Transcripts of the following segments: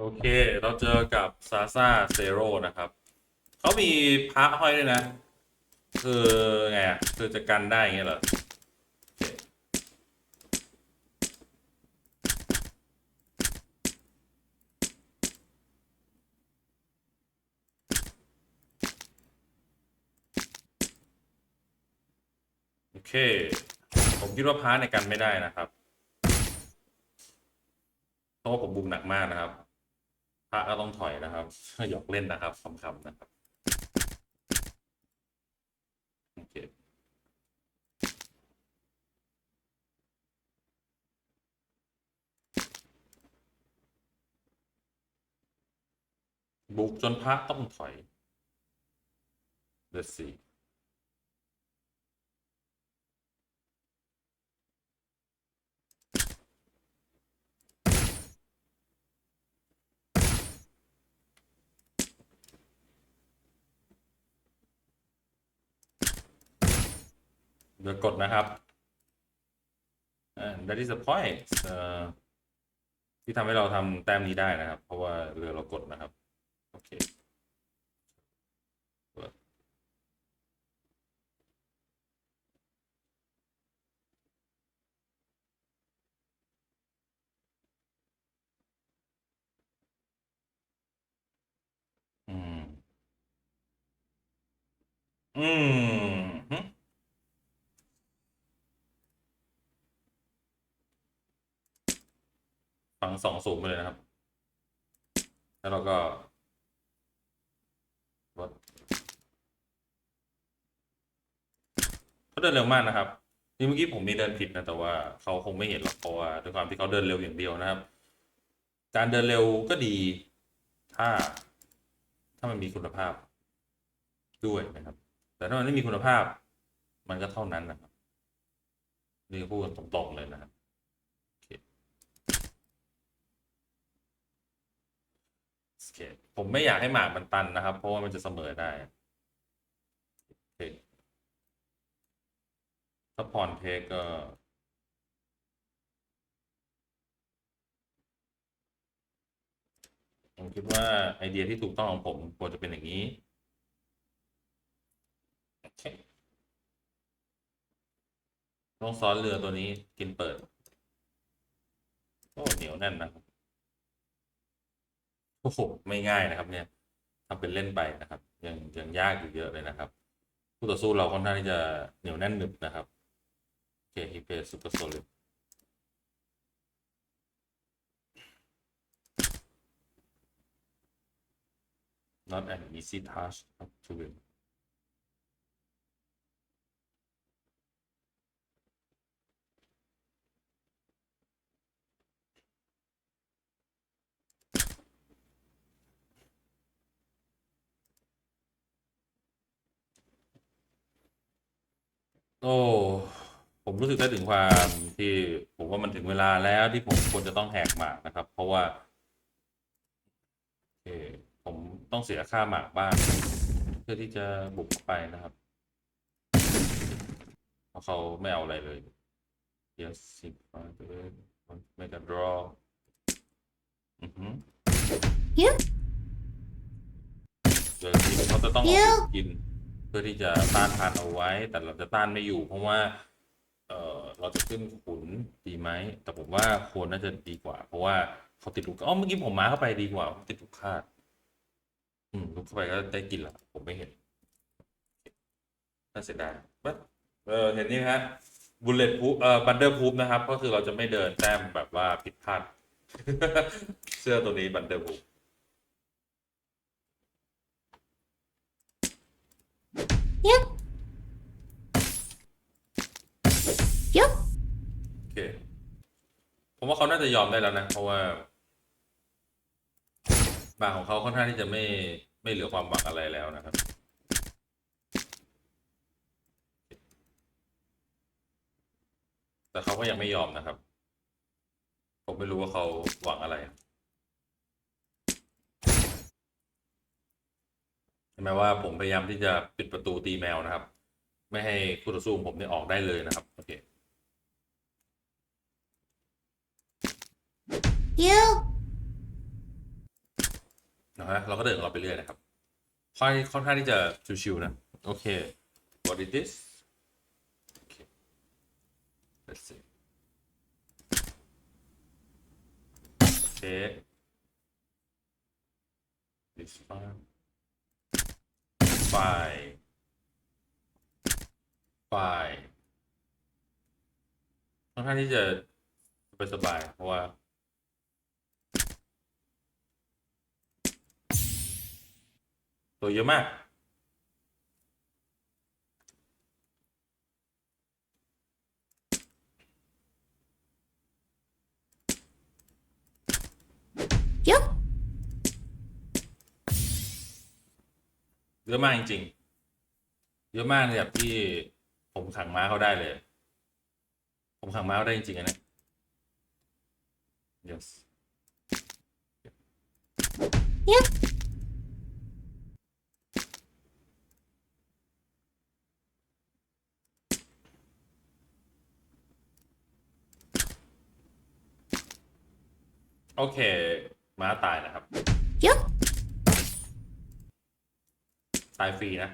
โอเค เราเจอกับซาซาเซโร่นะครับ เขามีพระห้อยด้วยนะ คือไงอะคือจะกันได้อย่างเงี้ยเหรอโอเค ผมคิดว่าพระในกันไม่ได้นะครับ เพราะว่าผมบุกหนักมากนะครับ ระก็ต้องถอยนะครับหยอกเล่นนะครับคำๆนะครับโอเคบุกจนพระต้องถอย Let's see ดี๋ยวกดนะครับ and that is the point เอ่อที่ทำให้เราทำแต้มนี้ได้นะครับ เพราะว่าเรือเรากดนะครับ โอเคอืม อืมหึ ฝังสองสูงไปเลยนะครับ แล้วเราก็วัดเขาเดินเร็วมากนะครับนี่เมื่อกี้ผมมีเดินผิดนะแต่ว่าเขาคงไม่เห็นหรอกเพราะว่าด้วยความที่เขาเดินเร็วอย่างเดียวนะครับ การเดินเร็วก็ดี ถ้า ถ้ามันมีคุณภาพด้วยนะครับ แต่ถ้ามันไม่มีคุณภาพ มันก็เท่านั้นนะครับนี่พูดกันตรงๆเลยนะครับโอเคโอ เคผมไม่อยากให้หมากมันตันนะครับ เพราะว่ามันจะเสมอได้โอเคถ้าพรเทคก็ผมคิดว่าไอเดียที่ถูกต้องของผมควรจะเป็นอย่างนี้ต้องซ้อนเรือตัวนี้กินเปิด โอ้เหนียวแน่นนะครับ โอ้โหไม่ง่ายนะครับเนี่ยทำเป็นเล่นไปนะครับ ยังยังยากอยู่เยอะเลยนะครับคู่ต่อสู้เราค่อนข้างที่จะเหนียวแน่นหนึบนะครับเคฮิเปซูเปอร์โซลิด not an easy task to win โอ้ ผมรู้สึกได้ถึงความที่ผมว่ามันถึงเวลาแล้วที่ผมควรจะต้องแหกหมากนะครับ เพราะว่าโอเคผมต้องเสียค่าหมากบ้างเพื่อที่จะบุกเข้าไปนะครับเพราะเขาไม่เอาอะไรเลย yes six five eight make a draw อือหือ You เดี๋ยวทีเขาจะต้องเอาเดี๋ยวไปกินเพื่อที่จะต้านทานเอาไว้ แต่เราจะต้านไม่อยู่ เพราะว่า เออเราจะขึ้นขุนดีไหม แต่ผมว่าโคนน่าจะดีกว่า เพราะว่าเขาติดลูกอ๋อเมื่อกี้ผมมาเข้าไปดีกว่า ติดลูกคาด อืมลูกเข้าไปก็ได้กินละผมไม่เห็นน่าเสียดายบัดเออเห็นนี่ฮะบุลเลตพูเอ่อบันเดอร์พูฟนะครับ ก็คือเราจะไม่เดินแต้มแบบว่าผิดพลาด เสื้อตัวนี้บันเดอร์พูฟ Yep. Yep. โอเค ผมว่าเขาน่าจะยอมได้แล้วนะ เพราะว่าบางของเขาค่อนข้างที่จะไม่ไม่เหลือความหวังอะไรแล้วนะครับ แต่เขาก็ยังไม่ยอมนะครับ ผมไม่รู้ว่าเขาหวังอะไร เห็นไหมว่าผมพยายามที่จะปิดประตูตีแมวนะครับ ไม่ให้คู่ต่อสู้ของผมเนี่ยออกได้เลยนะครับ โอเค You. นะฮะเราก็เดินของเราไปเรื่อยนะครับค่อยค่อนข้างที่จะชิวๆนะ โอเค what is this okay let's see okay this file file file ค่อนข้างที่จะสบายเพราะว่าตัวเยอะมาก เยอะมากจริงๆ เยอะมากเลยแบบที่ผมขังม้าเขาได้เลย ผมขังม้าเขาได้จริงๆอันเนี้ย yes ยกโอเค ม้าตายนะครับยก ตายฟรีนะ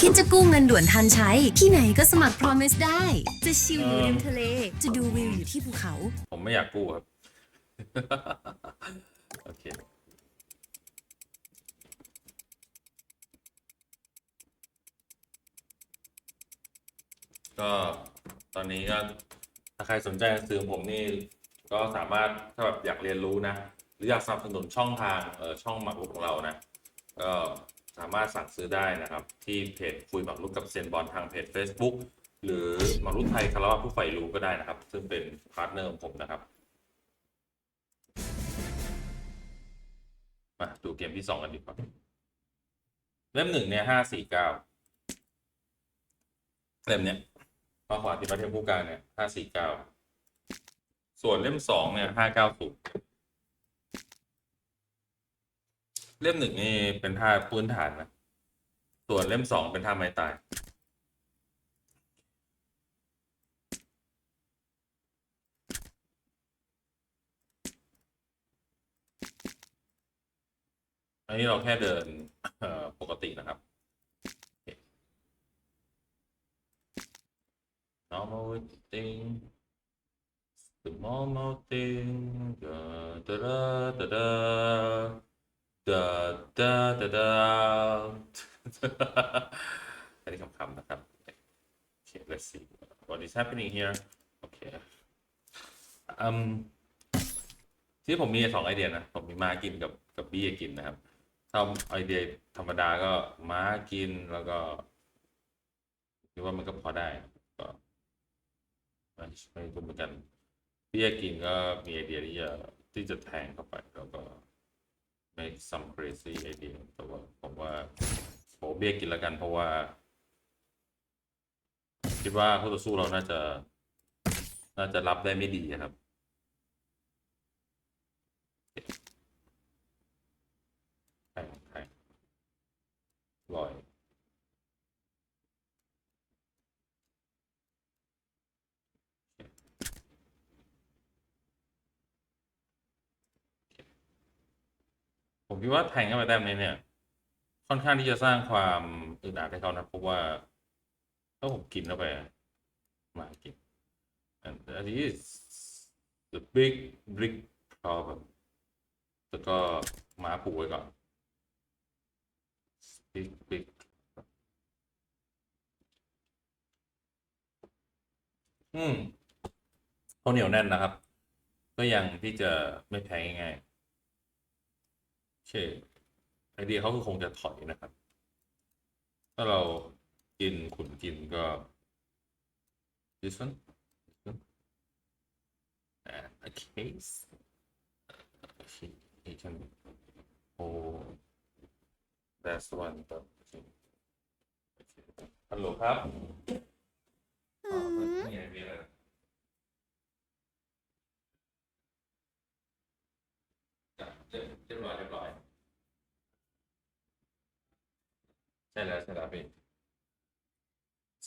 คิดจะกู้เงินด่วนทันใช้ ที่ไหนก็สมัคร Promise ได้ จะชิลอยู่ริมทะเล จะดูวิวอยู่ที่ภูเขา ผมไม่อยากกู้ครับ โอเค ก็ตอนนี้ก็ ถ้าใครสนใจหนังสือขอผมนี่ก็สามารถถ้าแบบอยากเรียนรู้นะ หรืออยากสนับสนุนช่องทางเออช่องหมักลุกของเรานะก็สามารถสั่งซื้อได้นะครับ ที่เพจคุยหมักลุกกับเซยนบอลทางเพจ Facebook หรือหมักลุกไทยคารวะผู้ใฝ่รู้ก็ได้นะครับ ซึ่งเป็นพาร์ทเนอร์ของผมนะครับมาดูเกมที่สองกันดีกว่าเล่มหนึ่งเนี่ยห้าสี่เก้าเล่มเนี้ย มาขวาที่ประเทศผู้การเนี่ยห้าสี่เก้าส่วนเล่มสองเนี่ยห้าเก้าศูนย์เล่มหนึ่งนี่เป็นท่าพื้นฐานนะ ส่วนเล่มสองเป็นท่าไม้ตาย อันนี้เราแค่เดินปกตินะครับ normal thing the normal thing da da da da da da da da da อันนี้คำๆนะครับ okay let's see what is happening here okay um ที่ผมมีสองไอเดียนะผมมีมากินกับกับเบี้ยกินนะครับถ้าไอเดียธรรมดาก็ม้ากินแล้วก็คิดว่ามันก็พอได้ ไม่ไม่รู้เหมือนกันเบี้ยกินก็มีไอเดียที่จะที่จะแทงเข้าไปแล้วก็ make some crazy idea แต่ว่าผมว่าโหเบี้ยกินแล้วกันเพราะว่า คิดว่าคู่ต่อสู้เราน่าจะ น่าจะรับได้ไม่ดีครับ ใช่ใช่ลอย ผม คิดว่าแทงเข้าไปแต้มนี้เนี่ย ค่อนข้างที่จะสร้างความอึดอัดให้เขานะเพราะว่าถ้าผมกินเข้าไปมากิน and that is the big big problem แล้วก็มาผูกไว้ก่อน big big อืมเขาเหนียวแน่นนะครับ ก็ยังที่จะไม่แพ้ง่ายๆ เคไอเดียเขาคือคงจะถอยนะครับ ถ้าเรากินขุนกินก็ this one this one and a case he he oh that's one but ฮัลโหลครับ ช่แล้วใช่แล้วพี่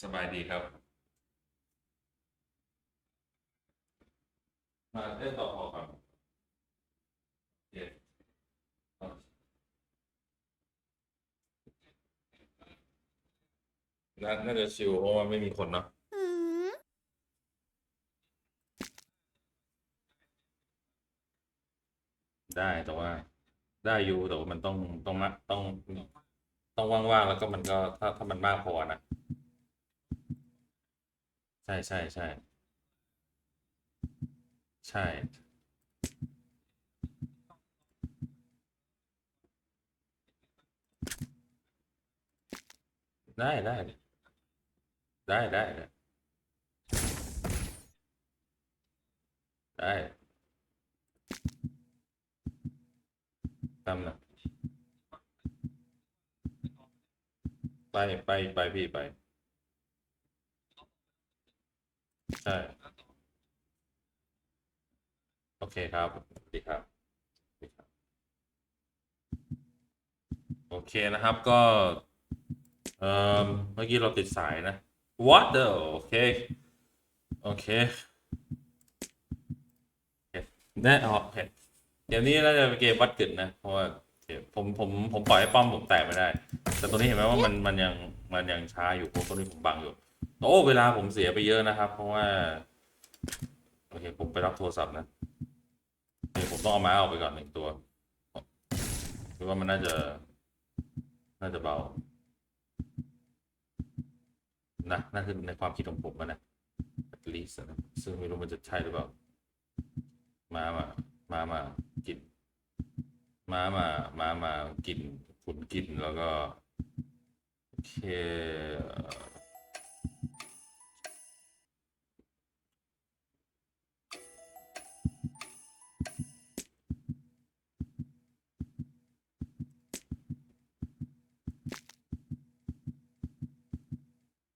สบายดีครับ มาเล่นต่อพอก่อนเดี๋ยวน่าจะชิวเพราะว่าไม่มีคนเนาะได้แต่ว่า ได้อยู่แต่ว่ามันต้องต้องมาต้อง ต้องว่างๆแล้วก็มันก็ถ้าถ้ามันมากพอนะ ใช่ใช่ใช่ใช่ ได้ได้ได้ได้ได้ได้ตามนะ ไปไปไปพี่ไป ใช่ โอเคครับสวัสดีครับดีครับ โอเคนะครับก็ เอ่อเมื่อกี้เราติดสายนะ what the โอเค โอเคเคแน่โอเคเกมนี้น่าจะเป็นเกมวัดกึ่นนะ เพราะว่าผมผมผมปล่อยให้ป้อมผมแตกไม่ได้ แต่ตัวนี้เห็นไหมว่ามันมันยังมันยังช้าอยู่เพราะตัวนี้ผมบังอยู่โอ้เวลาผมเสียไปเยอะนะครับ เพราะว่าโอเคผมไปรับโทรศัพท์นะเดี๋ยวผมต้องเอาไม้ออกไปก่อนหนึ่งตัวคิดว่ามันน่าจะ น่าจะเบา นะนั่นคือในความคิดของผมอะนะ at least นะซึ่งไม่รู้มันจะใช่หรือเปล่า มามา มามากิน มามา มามากิน ขุนกินแล้วก็โอเค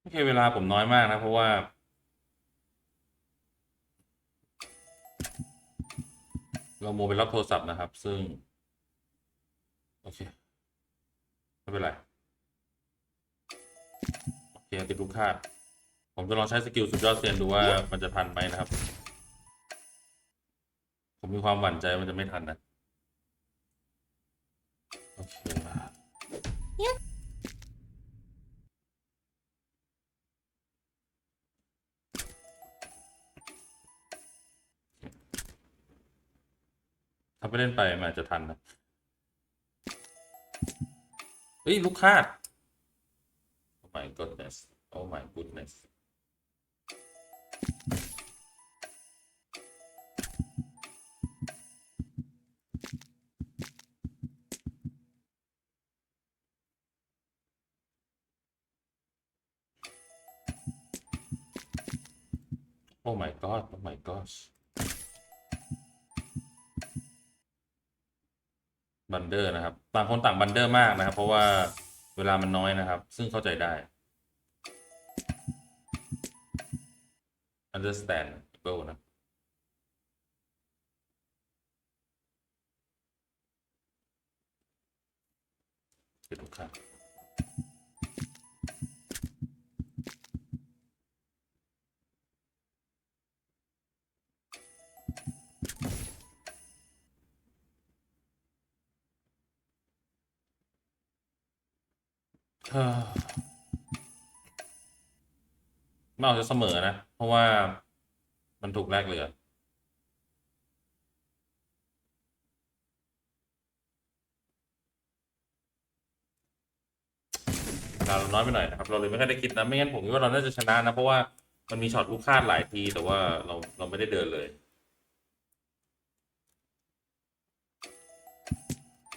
โอเคเวลาผมน้อยมากนะเพราะว่า เราโมไปรับโทรศัพท์นะครับ ซึ่ง โอเคาด ผมจะลองใช้สกิลสุดยอดเซียนดูว่ามันจะทันไหมนะครับ ผมมีความหวั่นใจว่ามันจะไม่ทันนะโอเคถ้าไปเล่นไปมันอาจจะทันนะเฮ้ย ลูกคาด Oh my goodness Oh my goodness โอ้ my god Oh my gosh บันเดอร์นะครับ ต่างคนต่างบันเดอร์มากนะครับ เพราะว่าเวลามันน้อยนะครับ ซึ่งเข้าใจได้ understand able นะเดี๋ยวดูครับเฮ้อ ไม่เอาจะเสมอนะ เพราะว่ามันถูกแลกเหลือ เราน้อยไปหน่อยนะครับเราเลยไม่ค่อยได้คิดนะ ไม่งั้นผมคิดว่าเราน่าจะชนะนะ เพราะว่ามันมีช็อตลูกคาดหลายที แต่ว่าเราเราไม่ได้เดินเลย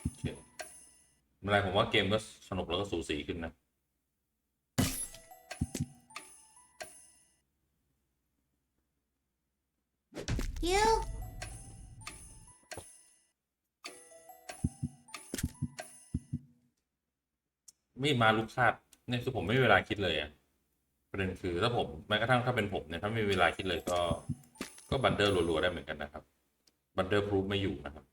อเคไม่เป็นไรผมว่าเกมก็สนุกแล้วก็สูสีขึ้นนะ ยูไม่มาลูกคาดเนี่ยคือผมไม่มีเวลาคิดเลยอะประเด็นคือถ้าผมแม้กระทั่งถ้าเป็นผมเนี่ยถ้าไม่มีเวลาคิดเลยก็ ก็บันเดอร์รัวๆได้เหมือนกันนะครับ บันเดอร์พรูฟไม่อยู่นะครับ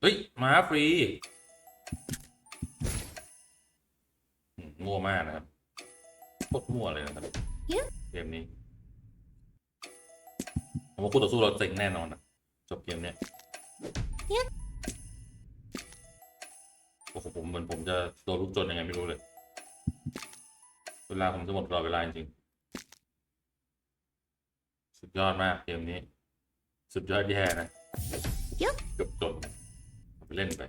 เฮ้ย มาฟรี ตรมั่วเลยนะครับ Yeah. เกมนี้ผมว่าคู่ต่อสู้เราเจ๋งแน่นอนนะจบเกมเนี้ย Yeah. โอ้โหผมเหมือนผมจะโดนลูกจนยังไงไม่รู้เลย เวลาผมจะหมดตลอดเวลาจริงๆสุดยอดมากเกมนี้ สุดยอดแย่นะ Yeah. เกือบจนเอาไปเล่นไป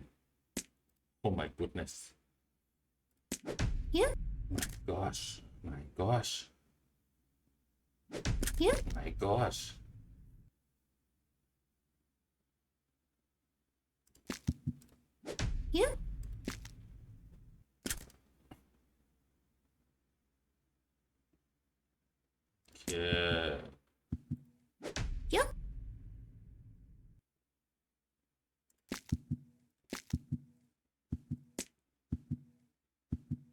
Oh my goodness Yeah. My gosh My gosh Yeah. My gosh เยโอเค Yeah.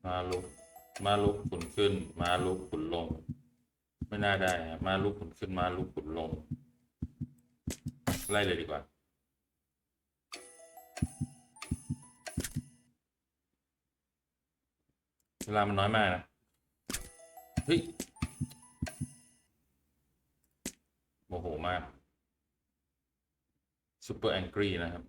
มาลุก มาลุกขุนขึ้นมาลุกขุนลง ไม่น่าได้ฮะมาลุกขุนขึ้นมาลุกขุนลง ไล่เลยดีกว่า เวลามันน้อยมากนะ เฮ้ยโมโหมาก Super Angry นะครับ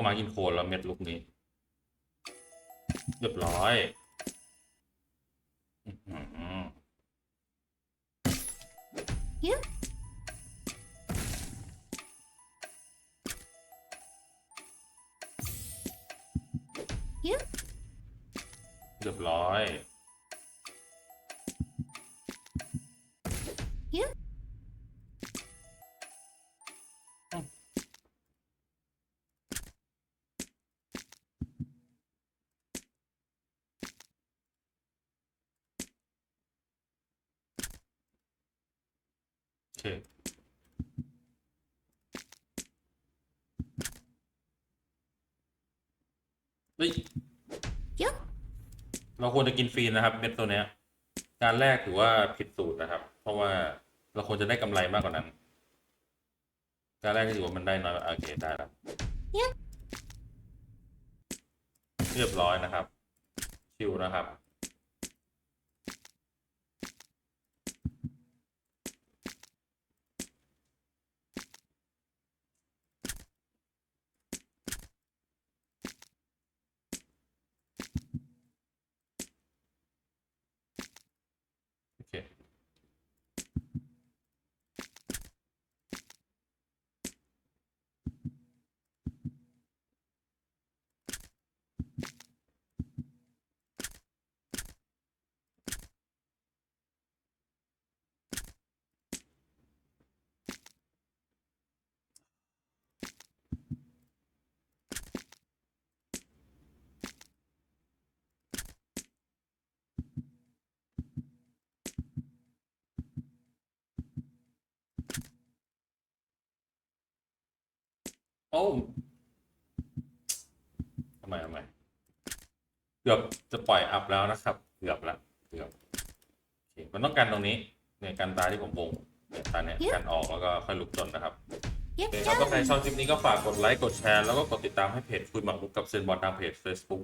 ก็มากินโคนแล้วเม็ดลูกนี้ เรียบร้อยอื้อหือ Yeah. Yeah. เรียบร้อย เค เฮ้ย Yeah. เราควรจะกินฟรีนะครับเม็ดตัวเนี้ย การแรกถือว่าผิดสูตรนะครับ เพราะว่าเราควรจะได้กำไรมากกว่านั้น การแรกก็ถือว่ามันได้น้อยโอเคได้แล้ว Yeah. เรียบร้อยนะครับ ชิวนะครับ โอ้ทำไมทำไมเกือบจะปล่อยอัพแล้วนะครับ เกือบละเกือบโอเคมันต้องการตรงนี้เนี่ยการตาที่ผมวงเนี่ยตาเนี่ย Yeah. การออกแล้วก็ค่อยลุกจนนะครับ Yeah. โอเคครับถ้าใครชอบคลิปนี้ก็ฝากกดไลค์กดแชร์แล้วก็กดติดตามให้เพจคุยหมากรุกกับเซนบอลทางเพจ Facebook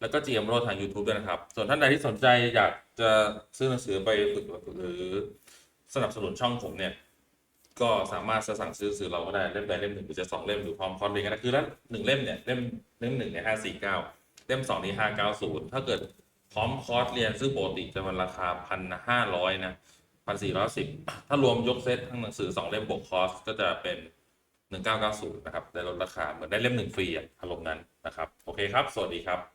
แล้วก็ GM โรทาง YouTube ด้วยนะครับ ส่วนท่านใดที่สนใจอยากจะซื้อหนังสือไปฝึกหรือสนับสนุนช่องผมเนี่ย ก็สามารถจะสั่งซื้อซื้อเราก็ได้เล่มใดเล่มหนึ่งหรือจะสองเล่มหรือพร้อมคอร์สเรียนกันะคือล้วหนึ่งเล่มเนี่ยเล่มเล่มหนึ่งเนี่ยห้าสี่เก้าเล่มสองนี่ห้าเก้าศูนย์ถ้าเกิดพร้อมคอร์สเรียนซึ่งปกติจะมันราคาพันห้าร้อยนะพันสี่ร้อยสิบถ้ารวมยกเซตทั้งหนังสือสองเล่มบวกคอร์สก็จะเป็นหนึ่งเก้าเก้าศูนย์นะครับได้ลดราคาเหมือนได้เล่มหนึ่งฟรีอะอารมณ์นั้นนะครับ โอเคครับ สวัสดีครับ